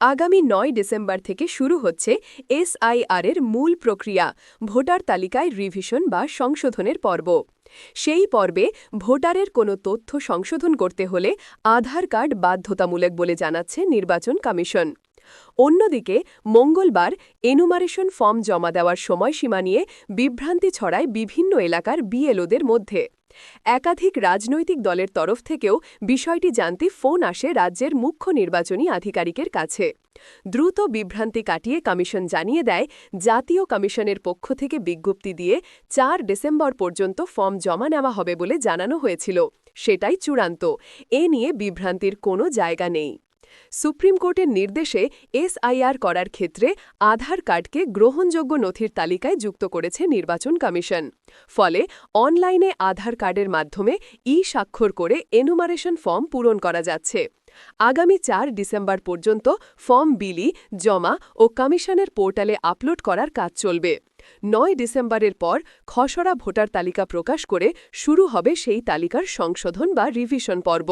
আগামী নয় ডিসেম্বর থেকে শুরু হচ্ছে এসআইআর এর মূল প্রক্রিয়া, ভোটার তালিকায় রিভিশন বা সংশোধনের পর্ব। সেই পর্বে ভোটারের কোনো তথ্য সংশোধন করতে হলে আধার কার্ড বাধ্যতামূলক বলে জানাচ্ছে নির্বাচন কমিশন। অন্যদিকে, মঙ্গলবার এনুমারেশন ফর্ম জমা দেওয়ার সময়সীমা নিয়ে বিভ্রান্তি ছড়ায় বিভিন্ন এলাকার বিএলওদের মধ্যে। একাধিক রাজনৈতিক দলের তরফ থেকেও বিষয়টি জানতে ফোন আসে রাজ্যের মুখ্য নির্বাচনী আধিকারিকের কাছে। দ্রুত বিভ্রান্তি কাটিয়ে কমিশন জানিয়ে দেয়, জাতীয় কমিশনের পক্ষ থেকে বিজ্ঞপ্তি দিয়ে চার ডিসেম্বর পর্যন্ত ফর্ম জমা নেওয়া হবে বলে জানানো হয়েছিল। সেটাই চূড়ান্ত। এ নিয়ে বিভ্রান্তির কোনো জায়গা নেই। সুপ্রিম কোর্টের নির্দেশে এসআইআর করার ক্ষেত্রে আধার কার্ডকে গ্রহণযোগ্য নথির তালিকায় যুক্ত করেছে নির্বাচন কমিশন। ফলে অনলাইনে আধার কার্ডের মাধ্যমে ই স্বাক্ষর করে এনুমারেশন ফর্ম পূরণ করা যাচ্ছে। আগামী চার ডিসেম্বর পর্যন্ত ফর্ম বিলি, জমা ও কমিশনের পোর্টালে আপলোড করার কাজ চলবে। নয় ডিসেম্বরের পর খসড়া ভোটার তালিকা প্রকাশ করে শুরু হবে সেই তালিকার সংশোধন বা রিভিশন পর্ব।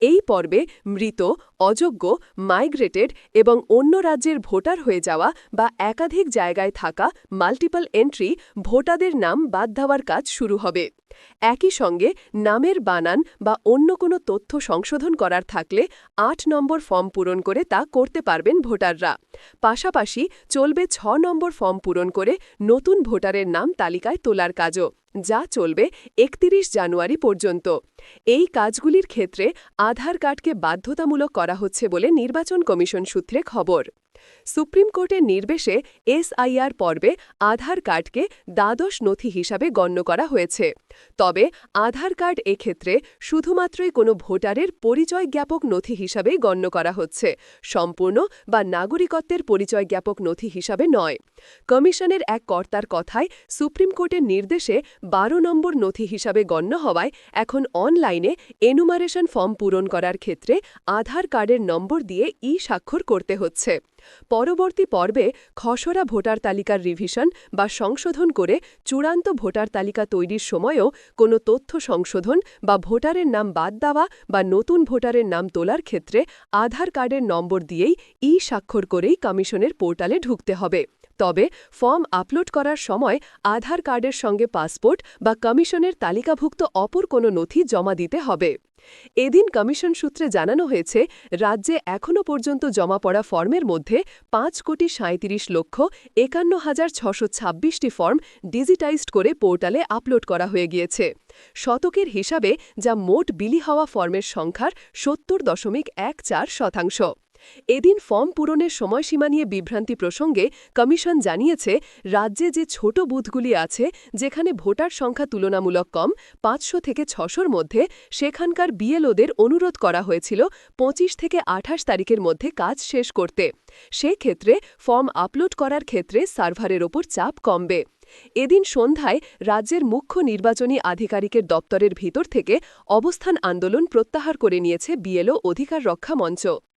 এই পর্বে মৃত, অযোগ্য মাইগ্রেটেড এবং অন্য রাজ্যের ভোটার হয়ে যাওয়া বা একাধিক জায়গায় থাকা মাল্টিপল এন্ট্রি ভোটারদের নাম বাদ দেওয়ার কাজ শুরু হবে। একই সঙ্গে নামের বানান বা অন্য কোনো তথ্য সংশোধন করার থাকলে আট নম্বর ফর্ম পূরণ করে তা করতে পারবেন ভোটাররা। পাশাপাশি চলবে ছ নম্বর ফর্ম পূরণ করে নতুন ভোটারের নাম তালিকায় তোলার কাজও, যা চলবে একত্রিশ জানুয়ারি পর্যন্ত। এই কাজগুলির ক্ষেত্রে আধার কার্ডকে বাধ্যতামূলক করা হচ্ছে বলে নির্বাচন কমিশন সূত্রে খবর। সুপ্রিম কোর্টের নির্দেশে এসআইআর পর্বে আধার কার্ডকে দ্বাদশ নথি হিসাবে গণ্য করা হয়েছে। তবে আধার কার্ড এক্ষেত্রে শুধুমাত্রই কোনো ভোটারের পরিচয় জ্ঞাপক নথি হিসাবেই গণ্য করা হচ্ছে, সম্পূর্ণ বা নাগরিকত্বের পরিচয় জ্ঞাপক নথি হিসাবে নয়। কমিশনের এক কর্তার কথায় সুপ্রিম কোর্টের নির্দেশে বারো নম্বর নথি হিসাবে গণ্য হওয়ায় এখন অনলাইনে এনুমারেশন ফর্ম পূরণ করার ক্ষেত্রে আধার কার্ডের নম্বর দিয়ে ই স্বাক্ষর করতে হচ্ছে। পরবর্তী পর্বে খসড়া ভোটার তালিকার রিভিশন বা সংশোধন করে চূড়ান্ত ভোটার তালিকা তৈরির সময়ও কোনো তথ্য সংশোধন বা ভোটারের নাম বাদ দেওয়া বা নতুন ভোটারের নাম তোলার ক্ষেত্রে আধার কার্ডের নম্বর দিয়েই ই স্বাক্ষর করেই কমিশনের পোর্টালে ঢুকতে হবে। তবে ফর্ম আপলোড করার সময় আধার কার্ডের সঙ্গে পাসপোর্ট বা কমিশনের তালিকাভুক্ত অপর কোনো নথি জমা দিতে হবে। এদিন কমিশন সূত্রে জানানো হয়েছে, রাজ্যে এখনও পর্যন্ত জমা পড়া ফর্মের মধ্যে পাঁচ কোটি সাঁত্রিশ লক্ষ একান্ন হাজার ছশো ছাব্বিশটি ফর্ম ডিজিটাইজড করে পোর্টালে আপলোড করা হয়ে গিয়েছে। শতকের হিসাবে যা মোট বিলি হওয়া ফর্মের সংখ্যার সত্তর দশমিক এক চার শতাংশ। এদিন ফর্ম পূরণের সময়সীমা নিয়ে বিভ্রান্তি প্রসঙ্গে কমিশন জানিয়েছে, রাজ্যে যে ছোট বুথগুলি আছে, যেখানে ভোটার সংখ্যা তুলনামূলক কম, পাঁচশো থেকে ছশোর মধ্যে, সেখানকার বিএলওদের অনুরোধ করা হয়েছিল পঁচিশ থেকে আঠাশ তারিখের মধ্যে কাজ শেষ করতে। সেক্ষেত্রে ফর্ম আপলোড করার ক্ষেত্রে সার্ভারের ওপর চাপ কমবে। এদিন সন্ধ্যায় রাজ্যের মুখ্য নির্বাচনী আধিকারিকের দপ্তরের ভিতর থেকে অবস্থান আন্দোলন প্রত্যাহার করে নিয়েছে বিএলও অধিকার রক্ষা মঞ্চ।